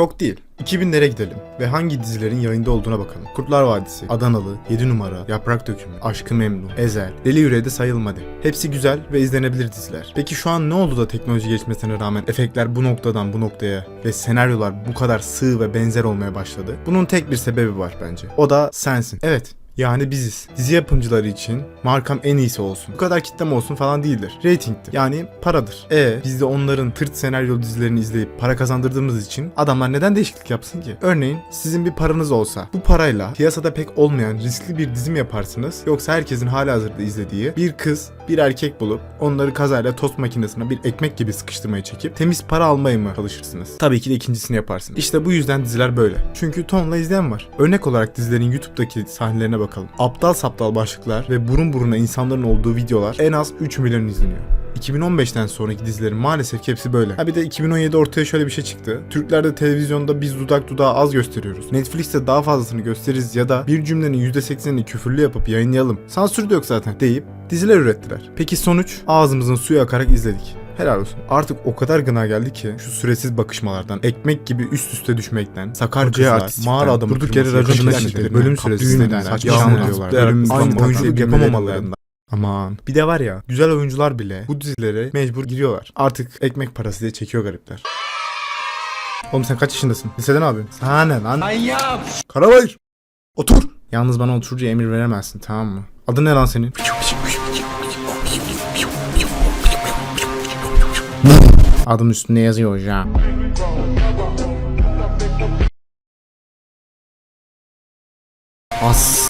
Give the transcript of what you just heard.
Çok değil. 2000'lere gidelim ve hangi dizilerin yayında olduğuna bakalım. Kurtlar Vadisi, Adanalı, 7 numara, Yaprak Dökümü, Aşkı Memnu, Ezel, Deli Yüreği sayılmadı. Hepsi güzel ve izlenebilir diziler. Peki şu an ne oldu da teknoloji geçmesine rağmen efektler bu noktadan bu noktaya ve senaryolar bu kadar sığ ve benzer olmaya başladı? Bunun tek bir sebebi var bence. O da sensin. Evet, yani biziz. Dizi yapımcıları için markam en iyisi olsun. Bu kadar kitlem olsun falan değildir. Rating'tir. Yani paradır. E biz de onların tırt senaryo dizilerini izleyip para kazandırdığımız için adamlar neden değişiklik yapsın ki? Örneğin sizin bir paranız olsa bu parayla piyasada pek olmayan riskli bir dizi mi yaparsınız? Yoksa herkesin halihazırda izlediği bir kız bir erkek bulup onları kazayla tost makinesine bir ekmek gibi sıkıştırmaya çekip temiz para almaya mı çalışırsınız? Tabii ki de ikincisini yaparsınız. İşte bu yüzden diziler böyle. Çünkü tonla izleyen var. Örnek olarak dizilerin YouTube'daki sahnelerine bakalım. Aptal saptal başlıklar ve burun buruna insanların olduğu videolar en az 3 milyon izleniyor. 2015'ten sonraki dizilerin maalesef hepsi böyle. Ha bir de 2017 ortaya şöyle bir şey çıktı. Türklerde televizyonda biz dudak dudağı az gösteriyoruz. Netflix'te daha fazlasını gösteririz ya da bir cümlenin %80'ini küfürlü yapıp yayınlayalım. Sansür de yok zaten deyip diziler ürettiler. Peki sonuç? Ağzımızın suyu akarak izledik. Helal olsun. Artık o kadar gına geldi ki şu süresiz bakışmalardan, ekmek gibi üst üste düşmekten, sakar Hocaya kızlar, artistikten, mağara adamı durduk yere racona bölüm süresinden, saçma zıplayarak bölüm oyunculuk yapamamalarından. Aman. Bir de var ya güzel oyuncular bile bu dizilere mecbur giriyorlar. Artık ekmek parası diye çekiyor garipler. Oğlum sen kaç yaşındasın? Liseden abi. Sana ne lan? Manyak! Karabayır. Otur. Yalnız bana otur diye emir veremezsin tamam mı? Adın ne lan senin? Adım üstünde yazıyor hocam. As